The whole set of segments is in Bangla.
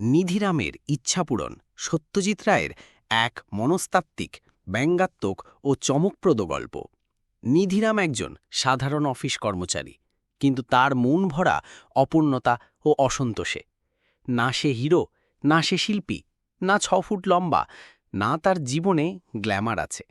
নিধিরামের ইচ্ছাপূরণ, সত্যজিৎ রায়ের এক মনস্তাত্ত্বিক, ব্যঙ্গাত্মক ও চমকপ্রদ গল্প। নিধিরাম একজন সাধারণ অফিস কর্মচারী, কিন্তু তার মন ভরা অপূর্ণতা ও অসন্তোষে। না সে হিরো, না সে শিল্পী, না ছ ফুট লম্বা, না তার জীবনে গ্ল্যামার আছে।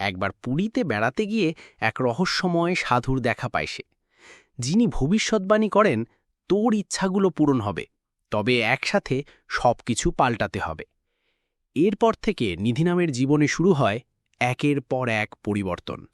একবার পুরীতে বেড়াতে গিয়ে এক রহস্যময় সাধুর দেখা পায় সে। যিনি ভবিষ্যৎবাণী করেন, তোর ইচ্ছাগুলো পূরণ হবে। তবে একসাথে সব কিছু পাল্টাতে হবে। এরপর থেকে নিধিনামের জীবনে শুরু হয় একের পর এক পরিবর্তন।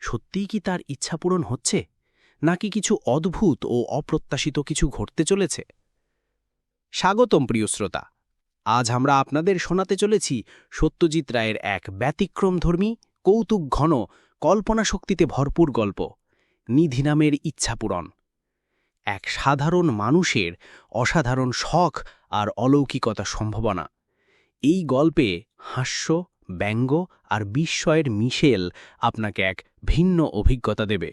সত্যিই কি তার ইচ্ছা পূরণ হচ্ছে? নাকি কিছু অদ্ভুত ও অপ্রত্যাশিত কিছু ঘটতে চলেছে? স্বাগতম, প্রিয় শ্রোতা। আজ আমরা আপনাদের শোনাতে চলেছি সত্যজিৎ রায়ের এক ব্যতিক্রমধর্মী কৌতুক ঘন কল্পনা শক্তিতে ভরপুর গল্প নিধিনামের ইচ্ছাপূরণ এক সাধারণ মানুষের অসাধারণ শখ আর অলৌকিকতা সম্ভাবনা। এই গল্পে হাস্য, ব্যঙ্গ আর বিস্ময়ের মিশেল আপনাকে এক ভিন্ন অভিজ্ঞতা দেবে।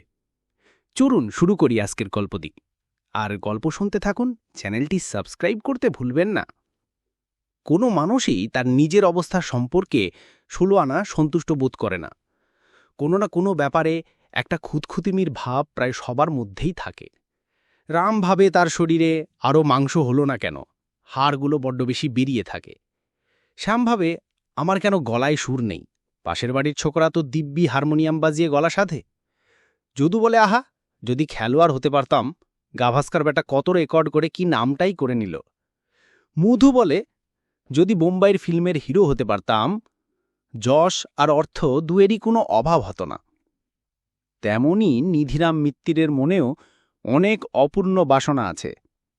চলুন শুরু করি আজকের গল্পটি। আর গল্প শুনতে থাকুন, চ্যানেলটি সাবস্ক্রাইব করতে ভুলবেন না। কোনো মানুষই তার নিজের অবস্থা সম্পর্কে ষোলো আনা সন্তুষ্ট বোধ করে না। কোনো না কোনো ব্যাপারে একটা খুঁতখুতিমির ভাব প্রায় সবার মধ্যেই থাকে। রাম ভাবে তার শরীরে আরও মাংস হলো না কেন, হাড়গুলো বড্ড বেশি বেরিয়ে থাকে। শ্যাম ভাবে আমার কেন গলায় সুর নেই? পাশের বাড়ির ছোকরা তো দিব্যি হারমোনিয়াম বাজিয়ে গলা সাধে। যদু বলে, আহা, যদি খেলোয়াড় হতে পারতাম, গাভাস্কার বেটা কত রেকর্ড করে কি নামটাই করে নিল? মধু বলে, যদি বোম্বাইয়ের ফিল্মের হিরো হতে পারতাম, যশ আর অর্থ দুয়েরই কোনো অভাব হতো না। তেমনই নিধিরাম মিত্তিরের মনেও অনেক অপূর্ণ বাসনা আছে।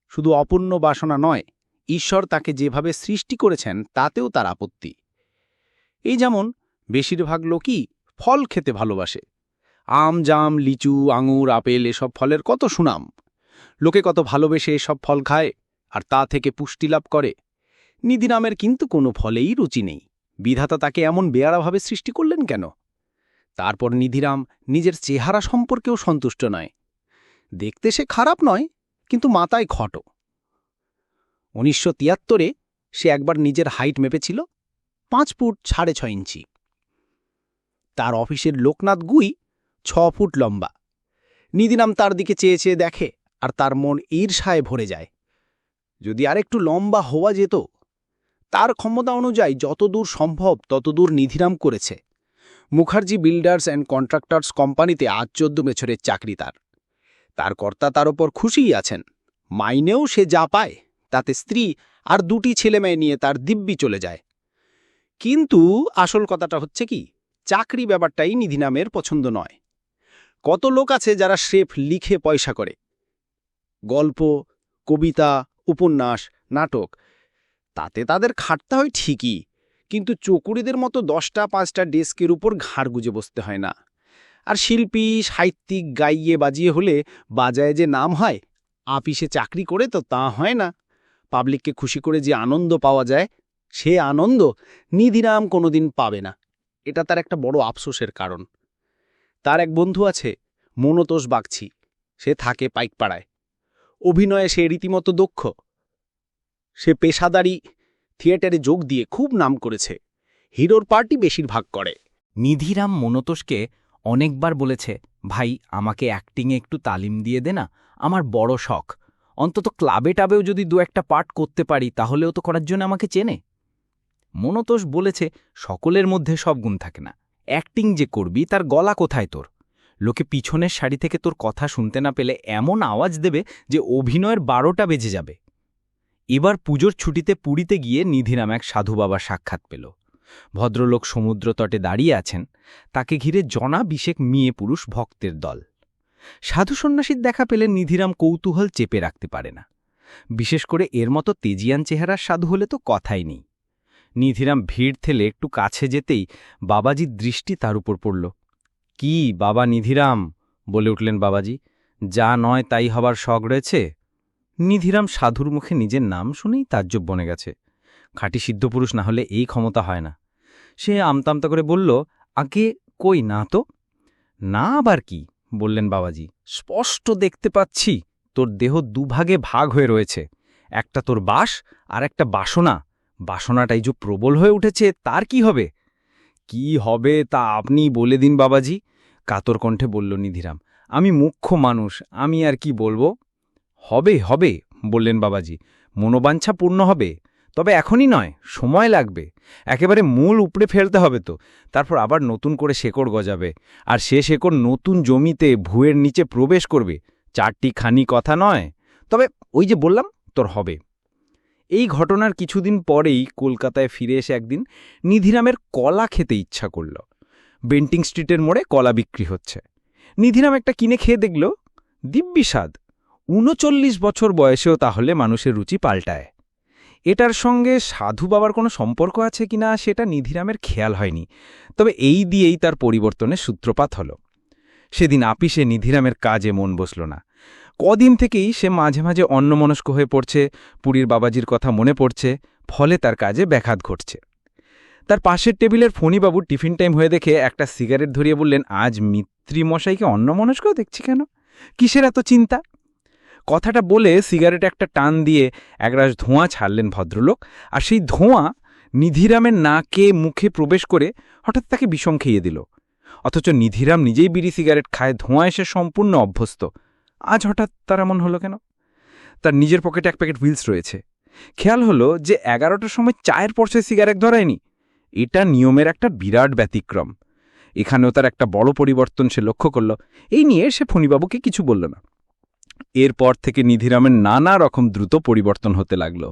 শুধু অপূর্ণ বাসনা নয়, ঈশ্বর তাকে যেভাবে সৃষ্টি করেছেন, তাতেও তার আপত্তি। এই যেমন, বেশিরভাগ লোকই ফল খেতে ভালোবাসে। আম, জাম, লিচু, আঙুর, আপেল, এসব ফলের কত সুনাম। লোকে কত ভালোবেসে এসব ফল খায়, আর তা থেকে পুষ্টি লাভ করে। নিধিরামের কিন্তু কোনো ফলেই রুচি নেই। বিধাতা তাকে এমন বেয়ারাভাবে সৃষ্টি করলেন কেন? তারপর নিধিরাম নিজের চেহারা সম্পর্কেও সন্তুষ্ট নয়। দেখতে সে খারাপ নয়, কিন্তু মাথায় খট। উনিশশো তিয়াত্তরে সে একবার নিজের হাইট মেপেছিল, পাঁচ ফুট সাড়ে ছয় ইঞ্চি। তার অফিসের লোকনাথ গুই ছ ফুট লম্বা। নিদিনাম তার দিকে চেয়ে চেয়ে দেখে, আর তার মন ঈর্ষায় ভরে যায়। যদি আরেকটু লম্বা হওয়া যেত, তার ক্ষমতা অনুযায়ী যতদূর সম্ভব ততদূর নিধিরাম করেছে। মুখার্জি বিল্ডার্স অ্যান্ড কন্ট্রাক্টার্স কোম্পানিতে আজ চোদ্দ বছরের চাকরি তার। তার কর্তা তার ওপর খুশিই আছেন। মাইনেও সে যা পায়, তাতে স্ত্রী আর দুটি ছেলেমেয়ে নিয়ে তার দিব্যি চলে যায়। কিন্তু আসল কথাটা হচ্ছে কি, চাকরি ব্যাপারটাই নিধিনামের পছন্দ নয়। কত লোক আছে যারা স্রেফ লিখে পয়সা করে। গল্প, কবিতা, উপন্যাস, নাটক, তাতে তাদের খাটতে হয় ঠিকই, কিন্তু চকুরিদের মতো দশটা পাঁচটা ডেস্কের উপর ঘাড় গুজে বসতে হয় না। আর শিল্পী, সাহিত্যিক গাইয়ে বাজিয়ে হলে বাজায় যে নাম হয়, আপিসে চাকরি করে তো তা হয় না। পাবলিককে খুশি করে যে আনন্দ পাওয়া যায়, সে আনন্দ নিধিরাম কোনোদিন পাবে না। এটা তার একটা বড় আফসোসের কারণ। তার এক বন্ধু আছে, মনতোষ বাগছি সে থাকে পাইকপাড়ায়। অভিনয়ে সে রীতিমতো দক্ষ। সে পেশাদারি থিয়েটারে যোগ দিয়ে খুব নাম করেছে। হিরোর পার্টি বেশিরভাগ করে। নিধিরাম মনতোষকে অনেকবার বলেছে, ভাই, আমাকে অ্যাক্টিংয়ে একটু তালিম দিয়ে দে না, আমার বড় শখ। অন্তত ক্লাবে টাবেও যদি দু একটা পার্ট করতে পারি, তাহলেও তো করার জন্য আমাকে চেনে। মনতোষ বলেছে, সকলের মধ্যে সব গুণ থাকে না। অ্যাক্টিং যে করবি, তার গলা কোথায় তোর? লোকে পিছনের শাড়ি থেকে তোর কথা শুনতে না পেলে এমন আওয়াজ দেবে যে অভিনয়ের বারোটা বেজে যাবে। এবার পুজোর ছুটিতে পুরীতে গিয়ে নিধিরাম এক সাধু বাবার সাক্ষাৎ পেল। ভদ্রলোক সমুদ্র তটে দাঁড়িয়ে আছেন তাকে ঘিরে জনা বিশেক মেয়ে পুরুষ ভক্তের দল। সাধু সন্ন্যাসীর দেখা পেলে নিধিরাম কৌতূহল চেপে রাখতে পারে না। বিশেষ করে এর মতো তেজিয়ান চেহারার সাধু হলে তো কথাই নেই। নিধিরাম ভিড় থেলে একটু কাছে যেতেই বাবাজির দৃষ্টি তার উপর পড়ল। কি বাবা নিধিরাম? বলে উঠলেন বাবাজি। যা নয় তাই হবার শখ রয়েছে? নিধিরাম সাধুর মুখে নিজের নাম শুনেই তাজ্জব বনে গেছে। খাঁটি সিদ্ধপুরুষ না হলে এই ক্ষমতা হয় না। সে আমতামতা করে বলল আগে কই না তো? না আবার কি? বললেন বাবাজি। স্পষ্ট দেখতে পাচ্ছি তোর দেহ দুভাগে ভাগ হয়ে রয়েছে। একটা তোর বাস আর একটা বাসনা। বাসনাটাই যে প্রবল হয়ে উঠেছে, তার কি হবে? কি হবে তা আপনি বলে দিন বাবাজি। কাতর কণ্ঠে বলল নিধিরাম, আমি মুখ্য মানুষ, আমি আর কি বলব? হবে হবে, বললেন বাবাজি। মনোবাঞ্ছা পূর্ণ হবে। তবে এখনই নয়, সময় লাগবে। একেবারে মূল উপড়ে ফেলতে হবে তো। তারপর আবার নতুন করে শেকড় গজাবে। আর সে শেকড় নতুন জমিতে ভুয়ের নিচে প্রবেশ করবে। চারটি খানি কথা নয়। তবে ওই যে বললাম, তোর হবে। এই ঘটনার কিছুদিন পরেই কলকাতায় ফিরে এসে একদিন নিধিরামের কলা খেতে ইচ্ছা করল। বেন্টিং স্ট্রিটের মোড়ে কলা বিক্রি হচ্ছে। নিধিরাম একটা কিনে খেয়ে দেখল, দিব্যি স্বাদ। উনচল্লিশ বছর বয়সেও তাহলে মানুষের রুচি পাল্টায়। এটার সঙ্গে সাধু বাবার কোনো সম্পর্ক আছে কিনা সেটা নিধিরামের খেয়াল হয়নি। তবে এই দিয়েই তার পরিবর্তনের সূত্রপাত হল। সেদিন আপিসে নিধিরামের কাজে মন বসল না। কদিন থেকেই সে মাঝে মাঝে অন্যমনস্ক হয়ে পড়ছে, পুরীর বাবাজির কথা মনে পড়ছে, ফলে তার কাজে ব্যাঘাত ঘটছে। তার পাশের টেবিলের ফণিবাবু টিফিন টাইম হয়ে দেখে একটা সিগারেট ধরিয়ে বললেন, আজ মিত্রিমশাইকে অন্যমনস্ক দেখছি কেন? কিসের এত চিন্তা? কথাটা বলে সিগারেট একটা টান দিয়ে একরাশ ধোঁয়া ছাড়লেন ভদ্রলোক। আর সেই ধোঁয়া নিধিরামের নাকে মুখে প্রবেশ করে হঠাৎ তাকে বিষম খেয়ে দিল। অথচ নিধিরাম নিজেই বিড়ি সিগারেট খায়, ধোঁয়া এসে সম্পূর্ণ অভ্যস্ত। আজ হঠাৎ তার এমন হলো কেন? তার নিজের পকেটে এক প্যাকেট হুইলস রয়েছে। খেয়াল হলো যে এগারোটার সময় চায়ের পর্ষে সিগারেট ধরায়নি। এটা নিয়মের একটা বিরাট ব্যতিক্রম। এখানেও তার একটা বড় পরিবর্তন সে লক্ষ্য করল। এই নিয়ে সে ফণিবাবুকে কিছু বলল না। এরপর থেকে নিধিরামের নানা রকম দ্রুত পরিবর্তন হতে লাগল।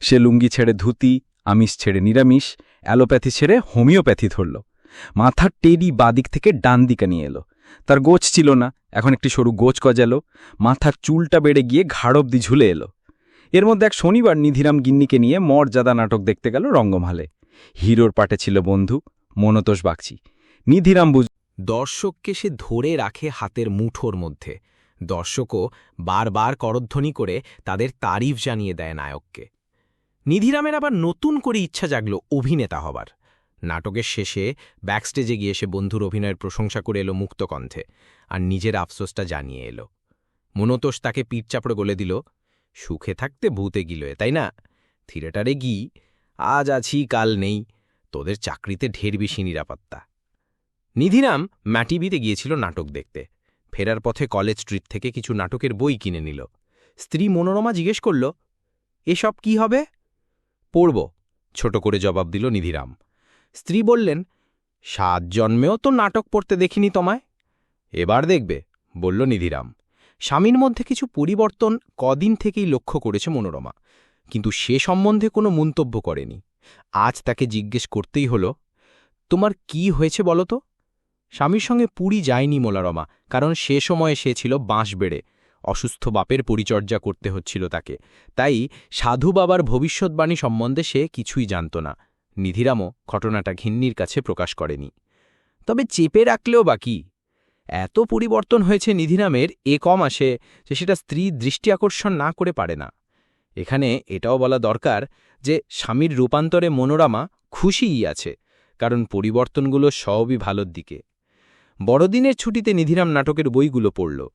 সে লুঙ্গি ছেড়ে ধুতি, আমিষ ছেড়ে নিরামিষ, অ্যালোপ্যাথি ছেড়ে হোমিওপ্যাথি ধরল। মাথার টেরি বাদিক থেকে ডান দিকে নিয়ে এলো। তার গোছ ছিল না, এখন একটি সরু গোছ গজালো। মাথার চুলটা বেড়ে গিয়ে ঘাড় অব্দি ঝুলে এলো। এর মধ্যে এক শনিবার নিধিরাম গিন্নিকে নিয়ে মর্যাদা নাটক দেখতে গেল রঙ্গমহালে। হিরোর পাটে ছিল বন্ধু, মনতোষ বাগচি। নিধিরাম বুঝ দর্শককে সে ধরে রাখে হাতের মুঠোর মধ্যে। দর্শকও বারবার করধ্বনি করে তাদের তারিফ জানিয়ে দেয় নায়ককে। নিধিরামের আবার নতুন করে ইচ্ছা জাগল অভিনেতা হবার। নাটকের শেষে ব্যাকস্টেজে গিয়ে সে বন্ধুর অভিনয়ের প্রশংসা করে এলো মুক্তকণ্ঠে আর নিজের আফসোসটা জানিয়ে এলো। মনতোষ তাকে পিঠ চাপড়ে গলে দিল। সুখে থাকতে ভূতে গিলয়ে, তাই না? থিয়েটারে গি, আজ আছি, কাল নেই। তোদের চাকরিতে ঢের বেশি নিরাপত্তা। নিধিরাম ম্যাটিভিতে গিয়েছিল নাটক দেখতে। ফেরার পথে কলেজ স্ট্রিট থেকে কিছু নাটকের বই কিনে নিল। স্ত্রী মনোরমা জিজ্ঞেস করল, এসব কি হবে? পড়ব। ছোট করে জবাব দিল নিধিরাম। স্ত্রী বললেন, সাত জন্মেও তো নাটক পড়তে দেখিনি তোমায়? এবার দেখবে, বলল নিধিরাম। স্বামীর মধ্যে কিছু পরিবর্তন কদিন থেকেই লক্ষ্য করেছে মনোরমা, কিন্তু সে সম্বন্ধে কোনো মন্তব্য করেনি। আজ তাকে জিজ্ঞেস করতেই হল, তোমার কি হয়েছে বলো তো? স্বামীর সঙ্গে পুরী যায়নি মোলারমা, কারণ সে সময়ে সে ছিল বাঁশ বেড়ে অসুস্থ বাপের পরিচর্যা করতে হচ্ছিল তাকে। তাই সাধু বাবার ভবিষ্যৎবাণী সম্বন্ধে সে কিছুই জানত না। নিধিরামও ঘটনাটা ঘিন্নির কাছে প্রকাশ করেনি। তবে চেপে রাখলেও বাকি এত পরিবর্তন হয়েছে নিধিরামের, এ কম আসে যে সেটা স্ত্রী দৃষ্টি আকর্ষণ না করে পারে না। এখানে এটাও বলা দরকার যে স্বামীর রূপান্তরে মনোরমা খুশিই আছে, কারণ পরিবর্তনগুলো সবই ভালোর দিকে। বড়দিনের ছুটিতে নিধিরাম নাটকের বইগুলো পড়ল।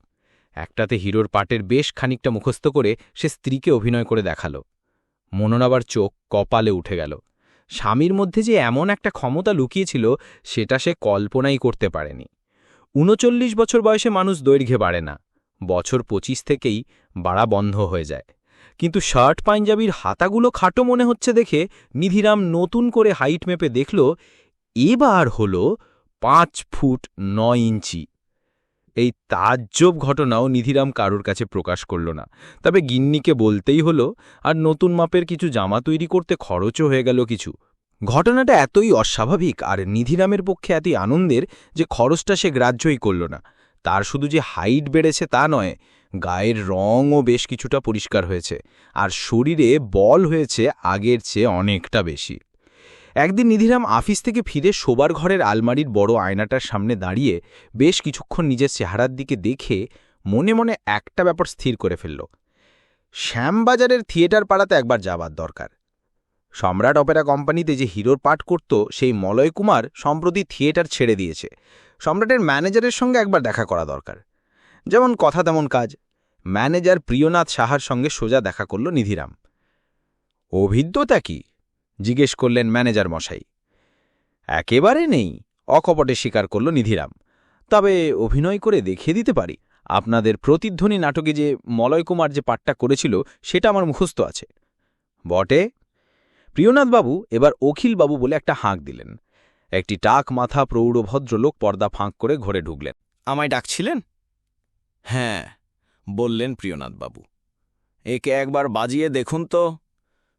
একটাতে হিরোর পাটের বেশ খানিকটা মুখস্থ করে সে স্ত্রীকে অভিনয় করে দেখাল। মনোরাবার চোখ কপালে উঠে গেল। স্বামীর মধ্যে যে এমন একটা ক্ষমতা লুকিয়েছিল, সেটা সে কল্পনাই করতে পারেনি। উনচল্লিশ বছর বয়সে মানুষ দৈর্ঘ্যে বাড়ে না। বছর পঁচিশ থেকেই বাড়া বন্ধ হয়ে যায়। কিন্তু শার্ট পাঞ্জাবির হাতাগুলো খাটো মনে হচ্ছে দেখে নিধিরাম নতুন করে হাইট মেপে দেখল, এবার হল পাঁচ ফুট নয় ইঞ্চি। এই তাজ্জব ঘটনাও নিধিরাম কারোর কাছে প্রকাশ করল না। তবে গিন্নিকে বলতেই হলো, আর নতুন মাপের কিছু জামা তৈরি করতে খরচও হয়ে গেল কিছু। ঘটনাটা এতই অস্বাভাবিক আর নিধিরামের পক্ষে এতই আনন্দের যে খরচটা সে গ্রাহ্যই করল না। তার শুধু যে হাইট বেড়েছে তা নয়, গায়ের রঙও বেশ কিছুটা পরিষ্কার হয়েছে, আর শরীরে বল হয়েছে আগের চেয়ে অনেকটা বেশি। একদিন নিধিরাম আফিস থেকে ফিরে শোবার ঘরের আলমারির বড় আয়নাটার সামনে দাঁড়িয়ে বেশ কিছুক্ষণ নিজের চেহারার দিকে দেখে মনে মনে একটা ব্যাপার স্থির করে ফেলল। শ্যামবাজারের থিয়েটার পাড়াতে একবার যাবার দরকার। সম্রাট অপেরা কোম্পানিতে যে হিরোর পাঠ করত, সেই মলয় কুমার সম্প্রতি থিয়েটার ছেড়ে দিয়েছে। সম্রাটের ম্যানেজারের সঙ্গে একবার দেখা করা দরকার। যেমন কথা তেমন কাজ। ম্যানেজার প্রিয়নাথ সাহার সঙ্গে সোজা দেখা করল নিধিরাম। অভিজ্ঞতা কি? জিজ্ঞেস করলেন ম্যানেজার মশাই। একেবারে নেই, অকপটে স্বীকার করল নিধিরাম। তবে অভিনয় করে দেখিয়ে দিতে পারি, আপনাদের প্রতিধ্বনি নাটকে যে মলয় কুমার যে পাঠটা করেছিল, সেটা আমার মুখস্থ আছে। বটে? প্রিয়নাথবাবু এবার অখিলবাবু বলে একটা হাঁক দিলেন। একটি টাক মাথা প্রৌঢ় ভদ্রলোক পর্দা ফাঁক করে ঘরে ঢুকলেন। আমায় ডাকছিলেন? হ্যাঁ বললেন প্রিয়নাথবাবু। একে একবার বাজিয়ে দেখুন তো।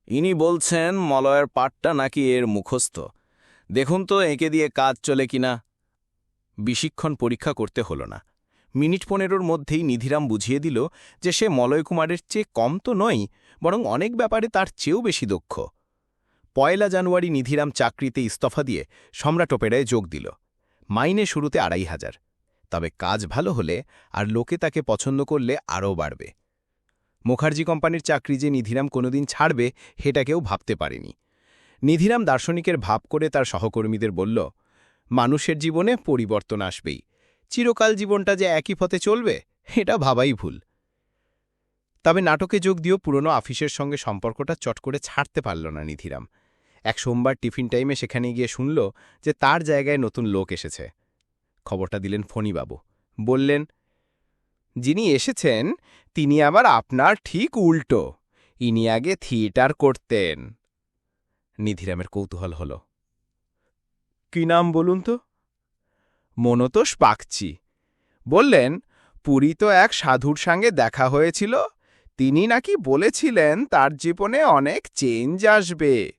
ইনি বলছেন মলয়ের পাটটা নাকি এর মুখস্থ। দেখুন তো, এঁকে দিয়ে কাজ চলে কিনা। বিশিক্ষণ পরীক্ষা করতে হল না। মিনিট পনেরোর মধ্যেই নিধিরাম বুঝিয়ে দিল যে সে মলয় কুমারের চেয়ে কম তো নয়, বরং অনেক ব্যাপারে তার চেয়েও বেশি দক্ষ। পয়লা জানুয়ারি নিধিরাম চাকরিতে ইস্তফা দিয়ে সম্রাট ওপেরায় যোগ দিল। মাইনে শুরুতে আড়াই হাজার। তবে কাজ ভালো হলে আর লোকে তাকে পছন্দ করলে আরও বাড়বে। মুখার্জি কোম্পানির চাকরি যে নিধিরাম কোনোদিন ছাড়বে, সেটা কেউ ভাবতে পারেনি। নিধিরাম দার্শনিকের ভাব করে তার সহকর্মীদের বলল, মানুষের জীবনে পরিবর্তন আসবেই। চিরকাল জীবনটা যে একই পথে চলবে এটা ভাবাই ভুল। তবে নাটকে যোগ দিয়েও পুরনো আফিসের সঙ্গে সম্পর্কটা চট করে ছাড়তে পারল না নিধিরাম। এক সোমবার টিফিন টাইমে সেখানে গিয়ে শুনল যে তার জায়গায় নতুন লোক এসেছে। খবরটা দিলেন ফণিবাবু। বললেন যিনি এসেছেন, তিনি আবার আপনার ঠিক উল্টো। ইনি আগে থিয়েটার করতেন। নিধিরামের কৌতূহল হল। কি নাম বলুন তো? মনতোষ পাকচি বললেন, পুরী তো এক সাধুর সঙ্গে দেখা হয়েছিল। তিনি নাকি বলেছিলেন, তার জীবনে অনেক চেঞ্জ আসবে।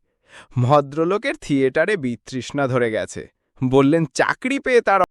ভদ্রলোকের থিয়েটারে বিতৃষ্ণা ধরে গেছে। বললেন, চাকরি পেয়ে তার